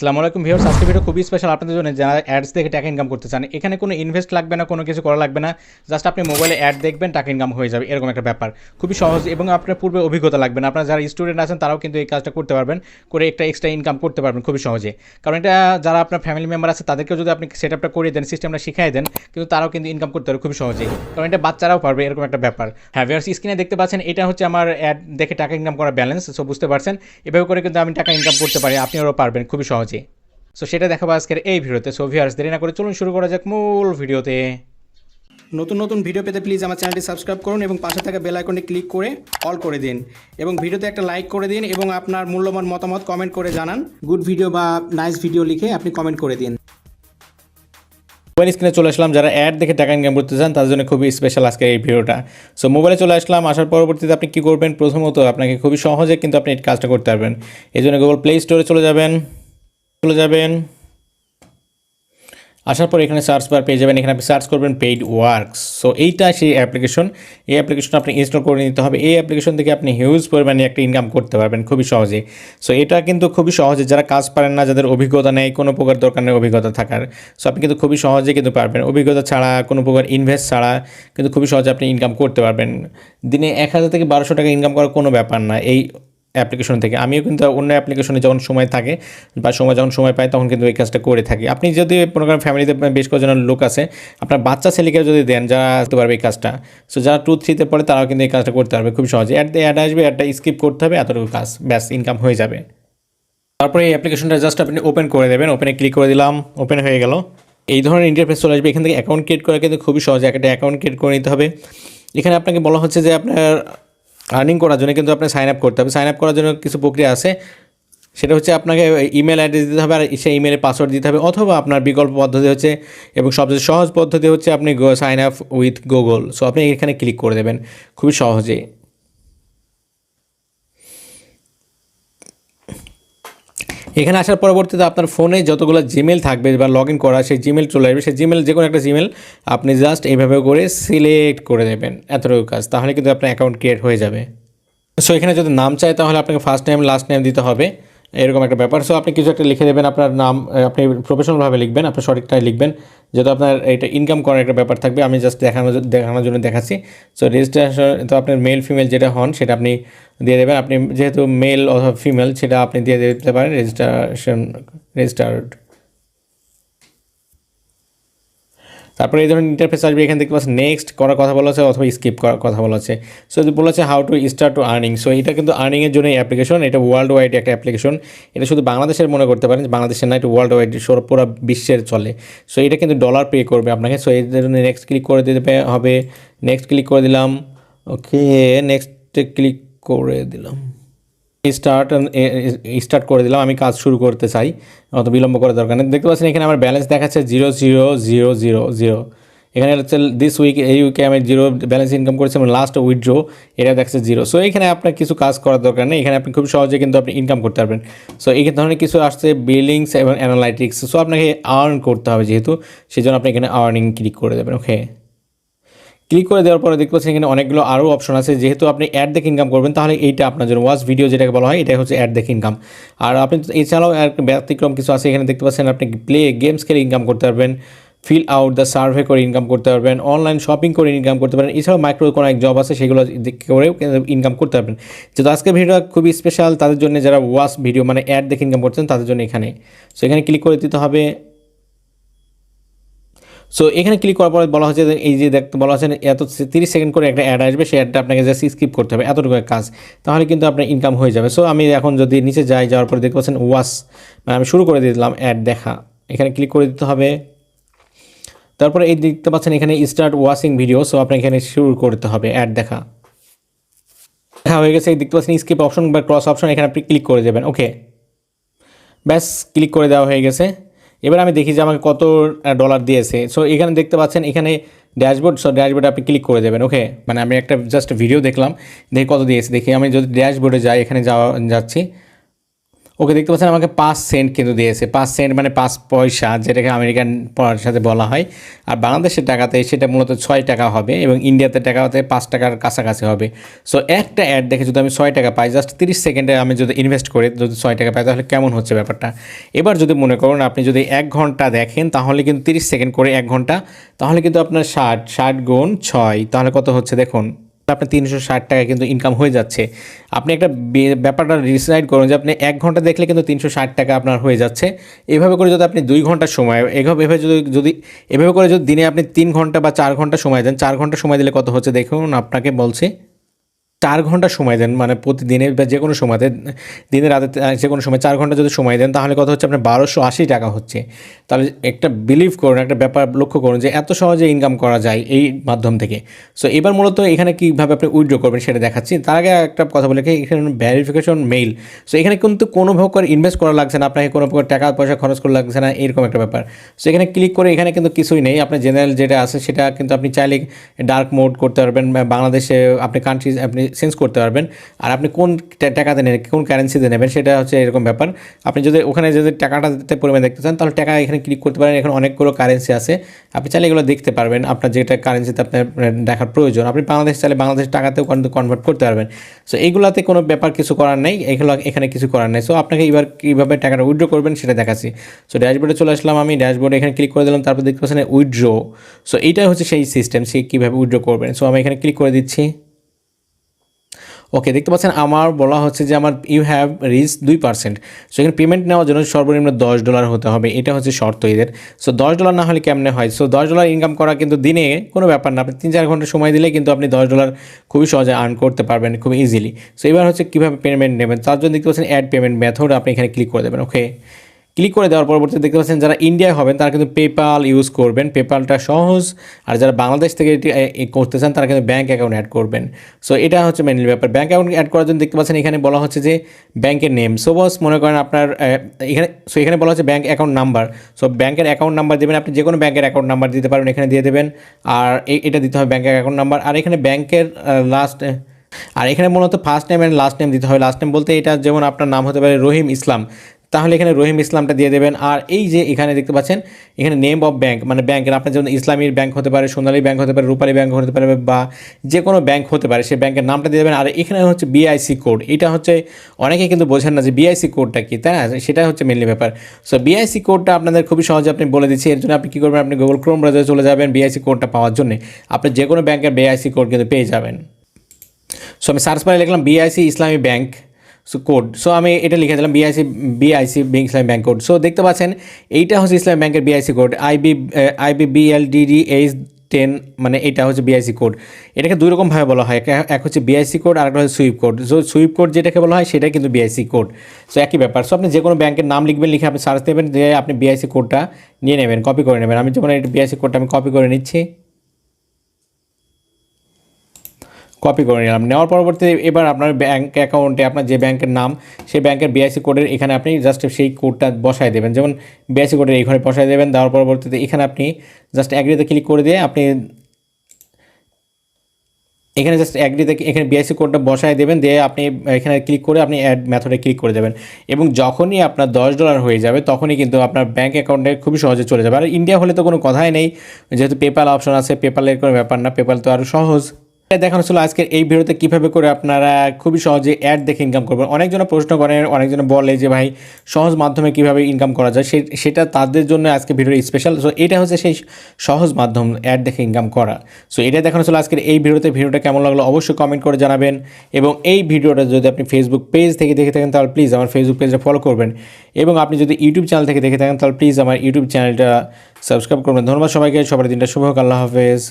আসসালামু আলাইকুম আজকে ভিডিও খুবই স্পেশাল আপনাদের জন্য। যারা অ্যাডস দেখে টাকা ইনকাম করতে চান, এখানে কোনো ইনভেস্ট লাগবে না, কোনো কিছু করা লাগবে না। জাস্ট আপনি মোবাইলে অ্যাড দেখবেন, টাকা ইনকাম হয়ে যাবে, এরকম একটা ব্যাপার। খুবই সহজ এবং আপনার পূর্বে অভিজ্ঞতা লাগবে না। আপনারা যারা স্টুডেন্ট আছেন, তারাও কিন্তু এই কাজটা করতে পারবেন, করে একটা এক্সট্রা ইনকাম করতে পারবেন খুবই সহজে। কারণ এটা যারা আপনার ফ্যামিলি মেম্বার আছে, তাদেরকেও যদি আপনি সেট আপটা করে দেন সিস্টেমটা শিখাই দেন, কিন্তু তারাও কিন্তু ইনকাম করতে পারবে খুবই সহজেই কারণ এটা বাচ্চারাও পারবে, এরকম একটা ব্যাপার। হ্যাঁ ভিউয়ার্স স্ক্রিনে দেখতে পাচ্ছেন, এটা হচ্ছে আমার অ্যাড দেখে টাকা ইনকাম করা ব্যালেন্স সো বুঝতে পারছেন? এভাবে করে কিন্তু আমি টাকা ইনকাম করতে পারি আপনি আপনিও পারবেন, খুবই সহজে। সো সেটা দেখাবো আজকের এই ভিডিওতে। সো ভিউয়ার্স দেরি না করে চলুন শুরু করা যাক মূল ভিডিওতে। নতুন নতুন ভিডিও পেতে প্লিজ আমার চ্যানেলটি সাবস্ক্রাইব করুন এবং পাশে থাকা বেল আইকনে ক্লিক করে অল করে দিন। এবং ভিডিওতে একটা লাইক করে দিন এবং আপনার মূল্যবান মতামত কমেন্ট করে জানান। গুড ভিডিও বা নাইস ভিডিও লিখে আপনি কমেন্ট করে দিন। মোবাইল স্ক্রিনে চলে আসলাম। যারা অ্যাড দেখে টাকা ইনকাম করতে চান তাদের জন্য খুবই স্পেশাল আজকে এই ভিডিওটা। সো মোবাইলে চলে আসলাম। আসার পরবর্তীতে আপনি কী করবেন? প্রথমত আপনাকে খুবই সহজে কিন্তু আপনি এই কাজটা করতে পারবেন। এই জন্য গুগল প্লে স্টোরে চলে যাবেন। চলে যাবেন। আসার পর এখানে সার্চ বার পেয়ে যাবেন। এখানে আপনি সার্চ করবেন পেইড ওয়ার্কস সো এইটা সেই অ্যাপ্লিকেশন এই অ্যাপ্লিকেশন আপনি ইনস্টল করে নিতে হবে। এই অ্যাপ্লিকেশন থেকে আপনি হিউজ পরিমাণে একটা ইনকাম করতে পারবেন খুবই সহজে। সো এটা কিন্তু খুবই সহজে। যারা কাজ পারেন না, যাদের অভিজ্ঞতা নেই, কোনো প্রকার দরকার নেই অভিজ্ঞতা থাকার। সো আপনি কিন্তু খুবই সহজে কিন্তু পারবেন। অভিজ্ঞতা ছাড়া, কোনো প্রকার ইনভেস্ট ছাড়া কিন্তু খুবই সহজে আপনি ইনকাম করতে পারবেন। দিনে এক হাজার থেকে বারোশো টাকা ইনকাম করার কোনো ব্যাপার না। এই অ্যাপ্লিকেশন থেকে। আমিও কিন্তু অন্য অ্যাপ্লিকেশনে যখন সময় থাকে বা সময় যখন সময় পাই তখন কিন্তু এই কাজটা করে থাকি। আপনি যদি কোনো কারণ ফ্যামিলিতে বেশ কজন লোক আছে, আপনার বাচ্চা ছেলেকে যদি দেন, যারা আসতে পারবে এই কাজটা। সো যারা টু থ্রিতে পড়ে তারাও কিন্তু এই কাজটা করতে পারবে খুব সহজে। অ্যাড অ্যাড আসবে অ্যাডটা স্কিপ করতে হবে, এতটুকু কাজ, ব্যাস ইনকাম হয়ে যাবে। তারপরে এই অ্যাপ্লিকেশনটা জাস্ট আপনি ওপেন করে দেবেন ওপেনে ক্লিক করে দিলাম ওপেন হয়ে গেল। এই ধরনের ইন্টারফেস চলে আসবে। এখান থেকে অ্যাকাউন্ট ক্রিয়েট করা কিন্তু খুবই সহজ। একটা অ্যাকাউন্ট ক্রিয়েট করে নিতে হবে। এখানে আপনাকে বলা হচ্ছে যে আপনার আর্নিং করার জন্য কিন্তু আপনাকে সাইন আপ করতে হবে। সাইন আপ করার জন্য কিছু প্রক্রিয়া আছে। সেটা হচ্ছে আপনাকে ইমেল অ্যাড্রেস দিতে হবে আর সেই ইমেলের পাসওয়ার্ড দিতে হবে অথবা আপনার বিকল্প পদ্ধতি হচ্ছে এবং সবচেয়ে সহজ পদ্ধতি হচ্ছে আপনি sign up with Google so আপনি এখানে ক্লিক করে দেবেন। খুবই সহজে এখানে আসার পরবর্তীতে আপনার ফোনে যতগুলো জিমেল থাকবে বা লগ ইন করা, সেই জিমেল চলে আসবে। সেই জিমেল যে কোনো একটা জিমেল আপনি জাস্ট এইভাবে করে সিলেক্ট করে দেবেন এতটুকু কাজ, তাহলে কিন্তু আপনার অ্যাকাউন্ট ক্রিয়েট হয়ে যাবে। সো এখানে যদি নাম চায় তাহলে আপনাকে ফার্স্ট টাইম লাস্ট টাইম দিতে হবে। এরকম একটা ব্যাপার। সো আপনি কিছু একটা লিখে দেবেন, আপনার নাম আপনি প্রফেশনালভাবে লিখবেন, আপনার সঠিকটাই লিখবেন, যেহেতু আপনার এটা ইনকাম করার একটা ব্যাপার থাকবে, আমি জাস্ট দেখানোর দেখানোর জন্য দেখাচ্ছি। সো রেজিস্ট্রেশন তো আপনার মেল ফিমেল যেটা হন, সেটা আপনি দিয়ে দেবেন। আপনি যেহেতু মেল অথবা ফিমেল সেটা আপনি দিয়ে দিতে পারেন রেজিস্ট্রেশন রেজিস্টার্ড তারপরে এই ধরনের ইন্টারফেস আসবে, এখান থেকে পাচ্ছেন নেক্সট করার কথা বলা আছে অথবা স্কিপ করার কথা বলা আছে সো যদি বলেছে how to start to earning so এটা কিন্তু আর্নিংয়ের জন্য অ্যাপ্লিকেশন এটা ওয়ার্ল্ড ওয়াইড একটা অ্যাপ্লিকেশন এটা শুধু বাংলাদেশের মনে করতে পারেন যে বাংলাদেশের না, এটা ওয়ার্ল্ড ওয়াইড পুরো বিশ্বের চলে। সো এটা কিন্তু ডলার পে করবে আপনাকে। সো এই জন্য নেক্সট ক্লিক করে দিতে হবে। নেক্সট ক্লিক করে দিলাম। ওকে নেক্সট ক্লিক করে দিলাম। স্টার্ট স্টার্ট করে দিলাম, আমি কাজ শুরু করতে চাই, অত বিলম্ব করার দরকার নেই। দেখতে পাচ্ছেন এখানে আমার ব্যালেন্স দেখাচ্ছে zero zero zero zero zero এখানে হচ্ছে দিস উইক এই উইকে আমি জিরো ব্যালেন্স ইনকাম করেছি এবং লাস্ট উইথড্রো এটা দেখাচ্ছে জিরো সো এখানে আপনার কিছু কাজ করার দরকার নেই, এখানে আপনি খুব সহজে কিন্তু আপনি ইনকাম করতে পারবেন। সো এই ধরনের কিছু আসছে বিলিংস এবং অ্যানালাইটিক্স সো আপনাকে আর্ন করতে হবে যেহেতু সেই জন্য আপনি এখানে আর্নিং ক্লিক করে দেবেন ওকে ক্লিক করে দেওয়ার পরে দেখতে পাচ্ছেন এখানে অনেকগুলো আরও অপশন আছে। যেহেতু আপনি অ্যাড দেখে ইনকাম করবেন, তাহলে এইটা আপনার জন্য ওয়াচ ভিডিও যেটাকে বলা হয় এটা হচ্ছে অ্যাড দেখে ইনকাম আর আপনি এছাড়াও ব্যতিক্রম কিছু আছে, এখানে দেখতে পাচ্ছেন আপনি প্লে গেমস খেলে ইনকাম করতে পারবেন ফিল আউট দ্য সার্ভে করে ইনকাম করতে পারবেন অনলাইন শপিং করে ইনকাম করতে পারেন এছাড়াও মাইক্রো কোনো এক জব আছে, সেগুলো করেও ইনকাম করতে পারবেন। যেহেতু আজকের ভিডিওটা খুবই স্পেশাল তাদের জন্য যারা ওয়াচ ভিডিও মানে অ্যাড দেখে ইনকাম করছেন, তাদের জন্য এখানে। সো এখানে ক্লিক করে দিতে হবে। সো এখানে ক্লিক করার পরে বলা হচ্ছে এই যে দেখতে বলা হচ্ছে এত তিরিশ সেকেন্ড করে একটা অ্যাড আসবে, সেই অ্যাডটা আপনাকে জাস্ট স্কিপ করতে হবে, এতটুকু কাজ। তাহলে কিন্তু আপনার ইনকাম হয়ে যাবে। সো আমি এখন যদি নিচে যাই, যাওয়ার পরে দেখতে পাচ্ছেন ওয়াশ মানে আমি শুরু করে দিলাম অ্যাড দেখা। এখানে ক্লিক করে দিতে হবে। তারপরে এই দেখতে পাচ্ছেন এখানে স্টার্ট ওয়াশিং ভিডিও সো আপনাকে এখানে শুরু করতে হবে অ্যাড দেখা। দেখা হয়ে গেছে দেখতে পাচ্ছেন স্কিপ অপশন বা ক্রস অপশন এখানে আপনি ক্লিক করে দেবেন ওকে ব্যাস ক্লিক করে দেওয়া হয়ে গেছে। এবার আমি দেখি যে আমাকে কত ডলার দিয়েছে। সো এখানে দেখতে পাচ্ছেন, এখানে ড্যাশবোর্ড সো ড্যাশবোর্ডে আপনি ক্লিক করে দেবেন ওকে মানে আমি একটা জাস্ট ভিডিও দেখলাম, দেখি কত দিয়েছে। দেখি আমি যদি ড্যাশবোর্ডে যাই, এখানে যাওয়া, যাচ্ছি। ওকে দেখতে পাচ্ছেন, আমাকে পাঁচ সেন্ট কিন্তু দিয়েছে। পাঁচ সেন্ট মানে পাঁচ পয়সা, যেটাকে আমেরিকান সাথে বলা হয়। আর বাংলাদেশের টাকাতে সেটা মূলত ছয় টাকা হবে এবং ইন্ডিয়াতে টাকাতে পাঁচ টাকার কাছাকাছি হবে। সো একটা অ্যাড দেখে যদি আমি ছয় টাকা পাই জাস্ট তিরিশ সেকেন্ডে আমি যদি ইনভেস্ট করি, যদি ছয় টাকা পাই, তাহলে কেমন হচ্ছে ব্যাপারটা? এবার যদি মনে করুন, আপনি যদি এক ঘণ্টা দেখেন, তাহলে কিন্তু তিরিশ সেকেন্ড করে এক ঘণ্টা, তাহলে কিন্তু আপনার ষাট ষাট গুণ ছয়, তাহলে কত হচ্ছে দেখুন? আপনার তিনশো ষাট টাকা কিন্তু ইনকাম হয়ে যাচ্ছে। আপনি একটা ব্যাপারটা ডিসাইড করুন যে আপনি এক ঘণ্টা দেখলে কিন্তু তিনশো ষাট টাকা আপনার হয়ে যাচ্ছে। এভাবে করে যদি আপনি দুই ঘণ্টা সময়, এভাবে এভাবে যদি যদি, এভাবে করে যদি দিনে আপনি তিন ঘণ্টা বা চার ঘণ্টা সময় দেন, চার ঘণ্টা সময় দিলে কত হচ্ছে? দেখুন, আপনাকে বলছে। চার ঘণ্টা সময় দেন মানে প্রতিদিনে বা যে কোনো সময়তে, দিনে রাতে যে কোনো সময় চার ঘণ্টা যদি সময় দেন, তাহলে কথা হচ্ছে আপনার বারোশো আশি টাকা হচ্ছে। তাহলে একটা বিলিভ করুন, একটা ব্যাপার লক্ষ্য করুন যে এত সহজে ইনকাম করা যায় এই মাধ্যম থেকে। সো এবার মূলত এখানে কীভাবে আপনি উইথড্র করবেন সেটা দেখাচ্ছি। তার আগে একটা কথা বলে এখানে ভ্যারিফিকেশন মেইল সো এখানে কিন্তু কোনো প্রকার ইনভেস্ট করা লাগছে না, আপনাকে কোনো প্রকার টাকা, পয়সা খরচ করা লাগছে না, এরকম একটা ব্যাপার। সো এখানে ক্লিক করে এখানে কিন্তু কিছুই নেই। আপনার জেনারেল যেটা আছে, সেটা কিন্তু আপনি চাইলে ডার্ক মোড করতে পারবেন। বাংলাদেশে আপনি কান্ট্রিজ আপনি চেঞ্জ করতে পারবেন। আর আপনি কোন টাকাতে নেবেন কোন কারেন্সিতে নেবেন, সেটা হচ্ছে এরকম ব্যাপার। আপনি যদি ওখানে যদি টাকাটা দিতে পরিমাণ দেখতে চান, তাহলে টাকা এখানে ক্লিক করতে পারেন। এখানে অনেকগুলো কারেন্সি আছে। আপনি চাইলে এগুলো দেখতে পারবেন। আপনার যেটা কারেন্সিতে আপনার দেখার প্রয়োজন। আপনি বাংলাদেশ চাইলে বাংলাদেশ টাকাতেও কনভার্ট করতে পারবেন। সো এইগুলাতে কোনো ব্যাপার কিছু করার নেই। এগুলো এখানে কিছু করার নেই। সো আপনাকে এবার কীভাবে টাকাটা উইড্রো করবেন সেটা দেখাচ্ছি। সো ড্যাশবোর্ডে চলে আসলাম আমি। ড্যাশবোর্ডে এখানে ক্লিক করে দিলাম। তারপর দেখতে পাচ্ছেন উইড্রো সো এইটা হচ্ছে সেই সিস্টেম সে কীভাবে উইড্রো করবেন। সো আমি এখানে ক্লিক করে দিচ্ছি। ওকে দেখতে পাচ্ছেন, আমার বলা হচ্ছে যে আমার ইউ হ্যাভ রিচ দুই পার্সেন্ট সো এখানে পেমেন্ট নেওয়ার জন্য সর্বনিম্ন দশ ডলার হতে হবে, এটা হচ্ছে শর্ত এদের। সো দশ ডলার না হলে কেমনে হয়? সো দশ ডলার ইনকাম করা কিন্তু দিনে কোনো ব্যাপার না, আপনি তিন চার ঘণ্টা সময় দিলে কিন্তু আপনি দশ ডলার খুবই সহজে আর্ন করতে পারবেন খুব ইজিলি সো এবার হচ্ছে কীভাবে পেমেন্ট নেবেন? তার জন্য দেখতে পাচ্ছেন অ্যাড পেমেন্ট মেথড আপনি এখানে ক্লিক করে দেবেন ওকে ক্লিক করে দেওয়ার পরবর্তীতে দেখতে পাচ্ছেন যারা ইন্ডিয়ায় হবেন, তারা কিন্তু পেপাল ইউজ করবেন। পেপালটা সহজ। আর যারা বাংলাদেশ থেকে এটি করতে চান, তারা কিন্তু ব্যাঙ্ক অ্যাকাউন্ট অ্যাড করবেন। সো এটা হচ্ছে মেনলি ব্যাপার। ব্যাঙ্ক অ্যাকাউন্ট অ্যাড করার জন্য দেখতে পাচ্ছেন এখানে বলা হচ্ছে যে ব্যাঙ্কের নেম সো বস মনে করেন আপনার এখানে সো এখানে বলা হচ্ছে ব্যাঙ্ক অ্যাকাউন্ট নাম্বার সো ব্যাংকের অ্যাকাউন্ট নাম্বার দেবেন আপনি যে কোনো ব্যাঙ্কের অ্যাকাউন্ট নাম্বার দিতে পারেন, এখানে দিয়ে দেবেন। আর এটা দিতে হবে ব্যাঙ্কের অ্যাকাউন্ট নাম্বার আর এখানে ব্যাঙ্কের লাস্ট আর এখানে মূলত first name and last name দিতে হবে লাস্ট নেম বলতে এটা যেমন আপনার নাম হতে পারে রহিম ইসলাম। তাহলে এখানে রহিম ইসলামটা দিয়ে দেবেন। আর এই যে এখানে দেখতে পাচ্ছেন, এখানে নেম অফ ব্যাংক মানে ব্যাংকের আপনার যেমন ইসলামীর ব্যাংক হতে পারে, সোনালী ব্যাংক হতে পারে, রূপালী ব্যাংক হতে পারে, বা যে কোনো ব্যাংক হতে পারে সেই ব্যাংকের নামটা দিয়ে দেবেন। আর এখানে হচ্ছে বিআইসি কোড এটা হচ্ছে, অনেকে কিন্তু বোঝেন না যে বিআইসি কোডটা কি, তাই না? সেটা হচ্ছে মেনলি ব্যাপার। সো বিআইসি কোডটা আপনাদের খুবই সহজে আপনি বলে দিচ্ছি। এর জন্য আপনি কী করবেন? আপনি গুগল ক্রোম ব্রাউজারে চলে যাবেন বিআইসি কোডটা পাওয়ার জন্য। আপনি যে কোনো ব্যাংকের বিআইসি কোড কিন্তু পেয়ে যাবেন। সো আমি সার্চ করে লিখলাম BIC Islami bank so code. So আমি এটা লিখে দিলাম BIC BIC Islami bank code so দেখতে পাচ্ছেন, এইটা হচ্ছে ইসলামী ব্যাংকের BIC code IB IB BLDD H ten মানে এটা হচ্ছে বিআইসি কোড এটাকে দুই রকমভাবে বলা হয়, এক- হচ্ছে বিআইসি কোড আর একটা হচ্ছে swift code so swift code যেটাকে বলা হয়, সেটাই কিন্তু বিআইসি কোড সো একই ব্যাপার। সো আপনি যে কোনো ব্যাংকের নাম লিখবেন, লিখে আপনি সার্চ দেবেন, দিয়ে আপনি বিআইসি কোডটা নিয়ে নেবেন কপি করে নেবেন। আমি যেমন এটা বিআইসি কোডটা আমি কপি করে নিচ্ছি। কপি করে নিলাম। নেওয়ার পরবর্তীতে এবার আপনার ব্যাঙ্ক অ্যাকাউন্টে আপনার যে ব্যাংকের নাম, সেই ব্যাংকের বিআইসি কোডের এখানে আপনি জাস্ট সেই কোডটা বসায় দেবেন। যেমন বিআইসি কোডের এই ঘরে বসায় দেবেন, দেওয়ার পরবর্তীতে এখানে আপনি জাস্ট অ্যাগ্রিতে ক্লিক করে দিয়ে আপনি এখানে জাস্ট অ্যাগ্রিতে এখানে বিআইসি কোডটা বসায় দেবেন, দিয়ে আপনি এখানে ক্লিক করে আপনি অ্যাড মেথডে ক্লিক করে দেবেন। এবং যখনই আপনার দশ ডলার হয়ে যাবে, তখনই কিন্তু আপনার ব্যাঙ্ক অ্যাকাউন্টে খুবই সহজে চলে যাবে। আর ইন্ডিয়া হলে তো কোনো কথাই নেই, যেহেতু পেপাল অপশন আছে পেপালের কোনো ব্যাপার না পেপাল তো আরও সহজ। দেখানো ছিল আজকের এই ভিডিওতে কীভাবে করে আপনারা খুবই সহজে অ্যাড দেখে ইনকাম করবেন। অনেকজন প্রশ্ন করেন অনেকজন বলে যে, ভাই, সহজ মাধ্যমে কীভাবে ইনকাম করা যায়? সেটা তাদের জন্য আজকে ভিডিও স্পেশাল সো এটা হচ্ছে সেই সহজ মাধ্যম অ্যাড দেখে ইনকাম করা। সো এটা দেখানো ছিল আজকের এই ভিডিওতে। ভিডিওটা কেমন লাগল অবশ্যই কমেন্ট করে জানাবেন। এবং এই ভিডিওটা যদি আপনি ফেসবুক পেজ থেকে দেখে থাকেন, তাহলে প্লিজ আমার ফেসবুক পেজটা ফলো করবেন। এবং আপনি যদি ইউটিউব চ্যানেল থেকে দেখে থাকেন, তাহলে প্লিজ আমার ইউটিউব চ্যানেলটা সাবস্ক্রাইব করবেন। ধন্যবাদ সবাইকে। সবার দিনটা শুভ হোক। আল্লাহ হাফেজ।